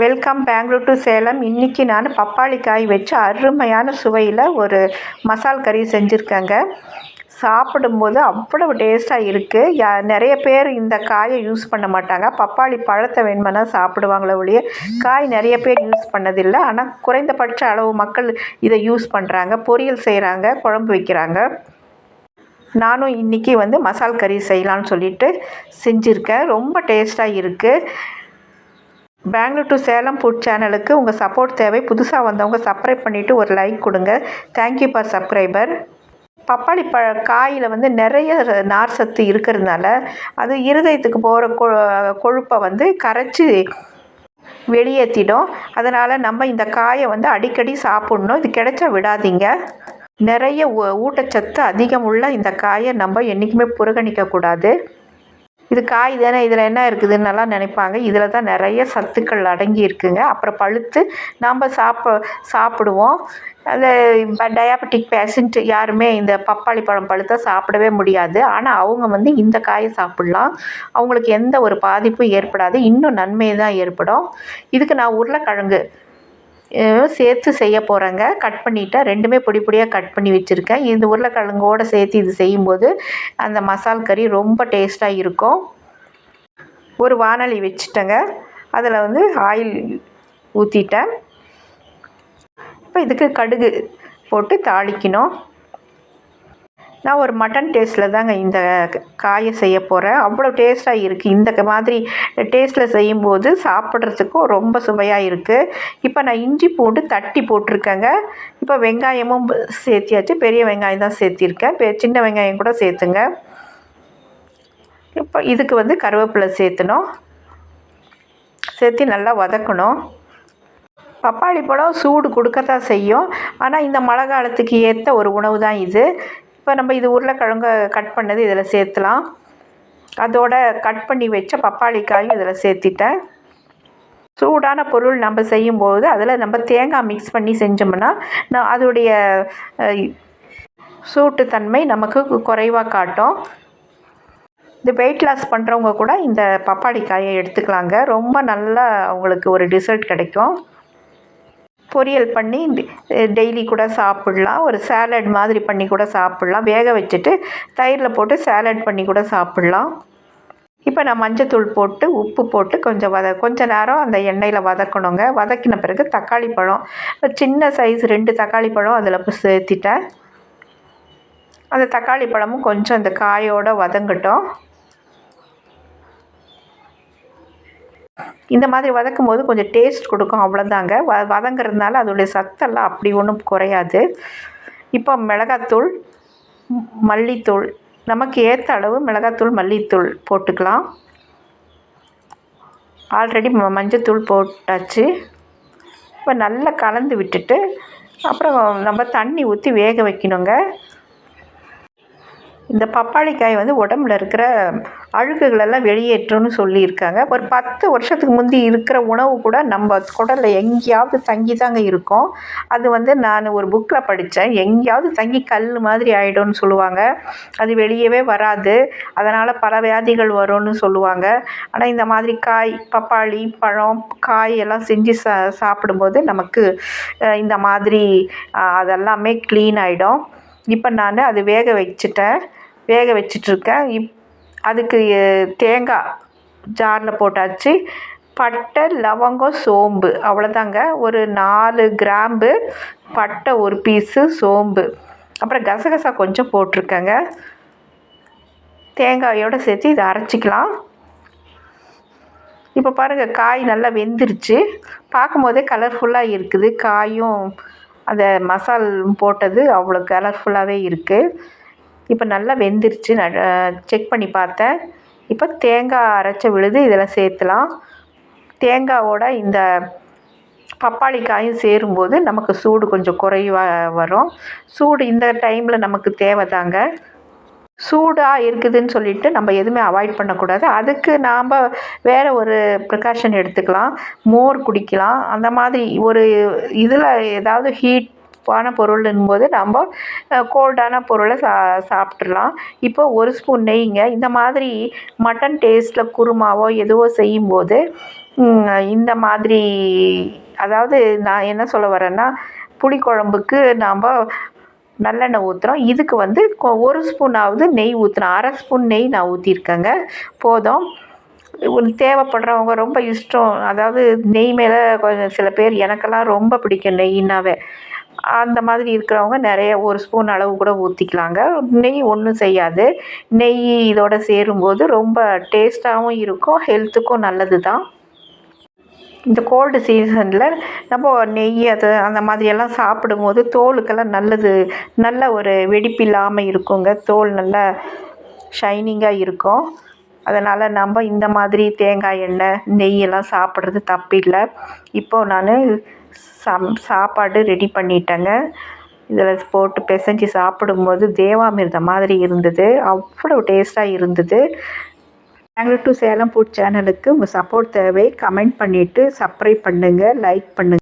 Welcome Bangalore to Salem. இன்றைக்கி நான் பப்பாளி காய் வச்சு அருமையான சுவையில் ஒரு மசால் கறி செஞ்சுருக்கேங்க. சாப்பிடும்போது அவ்வளவு டேஸ்ட்டாக இருக்குது யா நிறைய பேர் இந்த காயை யூஸ் பண்ண மாட்டாங்க. பப்பாளி பழத்தை வேணுமென்னா சாப்பிடுவாங்களே ஒழிய காய் நிறைய பேர் யூஸ் பண்ணதில்லை. ஆனால் குறைந்தபட்ச அளவு மக்கள் இதை யூஸ் பண்ணுறாங்க பொரியல் செய்கிறாங்க குழம்பு வைக்கிறாங்க. நானும் இன்றைக்கி வந்து மசால் கறி செய்யலான்னு சொல்லிட்டு செஞ்சுருக்கேன். ரொம்ப டேஸ்ட்டாக இருக்குது பெங்களூர் டு சேலம் ஃபுட் சேனலுக்கு உங்கள் சப்போர்ட் தேவை. புதுசாக வந்தவங்க சப்ஸ்கிரைப் பண்ணிவிட்டு ஒரு லைக் கொடுங்க. தேங்க்யூ ஃபார் சப்ஸ்கிரைபர் பப்பாளி பழ காயில் வந்து நிறைய நார் சத்து இருக்கிறதுனால அது இருதயத்துக்கு போகிற கொ கொழுப்பை வந்து கரைச்சி வெளியேற்றிடும் அதனால் நம்ம இந்த காயை வந்து அடிக்கடி சாப்பிட்ணும். இது கிடைச்சா விடாதீங்க. நிறைய ஊ- ஊட்டச்சத்து அதிகம் உள்ள இந்த காயை நம்ம என்றைக்குமே புறக்கணிக்கக்கூடாது. இது காய் தானே இதில் என்ன இருக்குதுன்னு நல்லா நினைப்பாங்க. இதில் தான் நிறைய சத்துக்கள் அடங்கி இருக்குங்க. அப்புறம் பழுத்து நாம் சாப்ப சாப்பிடுவோம். அந்த டயாபெட்டிக் பேஷண்ட் யாருமே இந்த பப்பாளி பழம் பழுத்தா சாப்பிடவே முடியாது. ஆனால் அவங்க வந்து இந்த காயை சாப்பிட்லாம். அவங்களுக்கு எந்த ஒரு பாதிப்பும் ஏற்படாது. இன்னும் நன்மை தான் ஏற்படும். இதுக்கு நான் உருளைக்கிழங்கு சேர்த்து செய்ய போகிறேங்க கட் பண்ணிவிட்டேன் ரெண்டுமே பொடி பொடியாக கட் பண்ணி வச்சுருக்கேன். இந்த உருளைக்கிழங்கோடு சேர்த்து இது செய்யும்போது அந்த மசால் கறி ரொம்ப டேஸ்ட்டாக இருக்கும். ஒரு வானொலி வச்சுட்டேங்க. அதில் வந்து ஆயில் ஊற்றிட்டேன் இப்போ இதுக்கு கடுகு போட்டு தாளிக்கணும். நான் ஒரு மட்டன் டேஸ்ட்டில் தாங்க இந்த காயை செய்ய போகிறேன் அவ்வளோ டேஸ்ட்டாக இருக்குது இந்த மாதிரி டேஸ்ட்டில் செய்யும்போது சாப்பிட்றதுக்கும் ரொம்ப சுவையாக இருக்குது இப்போ நான் இஞ்சி பூண்டு தட்டி போட்டிருக்கேங்க. இப்போ வெங்காயமும் சேர்த்தியாச்சு. பெரிய வெங்காயம் தான் சேர்த்திருக்கேன். பெ- சின்ன வெங்காயம் கூட சேர்த்துங்க. இப்போ இதுக்கு வந்து கருவேப்பிலை சேர்த்துணும். சேர்த்து நல்லா வதக்கணும். பப்பாளி பழம் சூடு கொடுக்கத்தான் செய்யும். ஆனால் இந்த மழை காலத்துக்கு ஏற்ற ஒரு உணவு தான் இது. இப்போ நம்ம இது உருளைக்கிழங்க கட் பண்ணது இதில் சேர்த்துலாம். அதோட கட் பண்ணி வச்ச பப்பாளி காயும் இதில் சேர்த்திட்டேன். சூடான பொருள் நம்ம செய்யும்போது அதில் நம்ம தேங்காய் மிக்ஸ் பண்ணி செஞ்சோம்னா நான் அதோடைய சூட்டு சூட்டுத்தன்மை நமக்கு குறைவாக காட்டும். இந்த வெயிட் லாஸ் பண்ணுறவங்க கூட இந்த பப்பாளி காயை எடுத்துக்கலாங்க. ரொம்ப நல்லா அவங்களுக்கு ஒரு டிசர்ட் கிடைக்கும். பொரியல் பண்ணி டெய்லி கூட சாப்பிட்லாம். ஒரு சேலட் மாதிரி பண்ணி கூட சாப்பிட்லாம். வேக வச்சுட்டு தயிரில் போட்டு சேலட் பண்ணி கூட சாப்பிட்லாம். இப்போ நான் மஞ்சத்தூள் போட்டு உப்பு போட்டு கொஞ்சம் வத கொஞ்சம் நேரம் அந்த எண்ணெயில் வதக்கணுங்க. வதக்கின பிறகு தக்காளி பழம். சின்ன சைஸ் ரெண்டு தக்காளி பழம் அதில் சேர்த்திட்டேன். அந்த தக்காளி பழமும் கொஞ்சம் அந்த காயோடு வதங்கட்டும். இந்த மாதிரி வதக்கும் போது கொஞ்சம் டேஸ்ட் கொடுக்கும் அவ்வளோதாங்க வ வதங்குறதுனால அதோடைய சத்தெல்லாம் அப்படி ஒன்றும் குறையாது. இப்போ மிளகாத்தூள் மல்லித்தூள் நமக்கு ஏற்ற அளவு மிளகாத்தூள் மல்லித்தூள் போட்டுக்கலாம். ஆல்ரெடி ம மஞ்சத்தூள் போட்டாச்சு. இப்போ நல்லா கலந்து விட்டுட்டு அப்புறம் நம்ம தண்ணி ஊற்றி வேக வைக்கணுங்க. இந்த பப்பாளி காய் வந்து உடம்புல இருக்கிற அழுக்குகளெல்லாம் வெளியேற்றும்னு சொல்லியிருக்காங்க. ஒரு பத்து வருஷத்துக்கு முந்தி இருக்கிற உணவு கூட நம்ம குடலில் எங்கேயாவது தங்கி தாங்க இருக்கும். அது வந்து நான் ஒரு புக்கில் படித்தேன். எங்கேயாவது தங்கி கல் மாதிரி ஆகிடும்னு சொல்லுவாங்க. அது வெளியவே வராது. அதனால் பல வியாதிகள் வரும்னு சொல்லுவாங்க. ஆனால் இந்த மாதிரி காய் பப்பாளி பழம் காய் எல்லாம் செஞ்சு சா சாப்பிடும்போது நமக்கு இந்த மாதிரி அதெல்லாமே க்ளீன் ஆகிடும் இப்போ நான் அது வேக வச்சுட்டேன். வேக வச்சிட்ருக்கேன். இப் அதுக்கு தேங்காய் ஜாரில் போட்டாச்சு. பட்டை லவங்கம் சோம்பு அவ்வளோதாங்க. ஒரு நாலு கிராம்பு பட்டை ஒரு பீஸு சோம்பு. அப்புறம் கசகசா கொஞ்சம் போட்டிருக்கேங்க. தேங்காயோடு சேர்த்து இதை அரைச்சிக்கலாம். இப்போ பாருங்கள் காய் நல்லா வெந்துருச்சு. பார்க்கும்போதே கலர்ஃபுல்லாக இருக்குது. காயும் அந்த மசால் போட்டது அவ்வளோ கலர்ஃபுல்லாகவே இருக்குது இப்போ நல்லா வெந்துருச்சு. செக் பண்ணி பார்த்தேன். இப்போ தேங்காய் அரைச்ச விழுது இதெல்லாம் சேர்த்துலாம். தேங்காவோட இந்த பப்பாளி காயும் சேரும்போது நமக்கு சூடு கொஞ்சம் குறைவாக வரும். சூடு இந்த டைமில் நமக்கு தேவை தாங்க சூடாக இருக்குதுன்னு சொல்லிட்டு நம்ம எதுவுமே அவாய்ட் பண்ணக்கூடாது. அதுக்கு நாம் வேறு ஒரு ப்ரிகாஷன் எடுத்துக்கலாம். மோர் குடிக்கலாம். அந்த மாதிரி ஒரு இதில் ஏதாவது ஹீட் ஆன பொருள்னும் போது நம்ம கோல்டான பொருளை சா சாப்பிட்றலாம் இப்போ ஒரு ஸ்பூன் நெய்ங்க. இந்த மாதிரி மட்டன் டேஸ்ட்டில் குருமாவோ எதுவோ செய்யும்போது இந்த மாதிரி அதாவது நான் என்ன சொல்ல வரேன்னா புளிக்குழம்புக்கு நாம் நல்லெண்ணெய் ஊற்றுறோம் இதுக்கு வந்து கொ- ஒரு ஸ்பூனாவது நெய் ஊற்றுறோம் அரை ஸ்பூன் நெய் நான் ஊற்றிருக்கேங்க போதும். தேவைப்படுறவங்க ரொம்ப இஷ்டம். அதாவது நெய் மேலே கொஞ்சம் சில பேர் எனக்கெல்லாம் ரொம்ப பிடிக்கும் நெய்னாவே. அந்த மாதிரி இருக்கிறவங்க நிறைய ஒரு ஸ்பூன் அளவு கூட ஊற்றிக்கலாங்க நெய் ஒன்றும் செய்யாது. நெய் இதோட சேரும்போது ரொம்ப டேஸ்ட்டாகவும் இருக்கும் ஹெல்த்துக்கும் நல்லது தான் இந்த கோல்டு சீசனில் நம்ம நெய் அது அந்த மாதிரியெல்லாம் சாப்பிடும்போது தோலுக்கெல்லாம் நல்லது நல்ல ஒரு வெடிப்பில்லாமல் இருக்குங்க. தோல் நல்லா ஷைனிங்காக இருக்கும். அதனால் நம்ம இந்த மாதிரி தேங்காய் எண்ணெய் நெய்யெல்லாம் சாப்பிட்றது தப்பில்லை. இப்போது நான் சம் சாப்பாடு ரெடி பண்ணிட்டேங்க. இதில் போட்டு பிசைஞ்சு சாப்பிடும்போது தேவாமிர்தம் மாதிரி இருந்தது. அவ்வளோ டேஸ்ட்டாக இருந்தது. பெங்களூர் டு சேலம் ஃபுட் சேனலுக்கு உங்கள் சப்போர்ட் தேவை. கமெண்ட் பண்ணிவிட்டு சப்ஸ்கிரைப் பண்ணுங்கள் லைக் பண்ணுங்கள்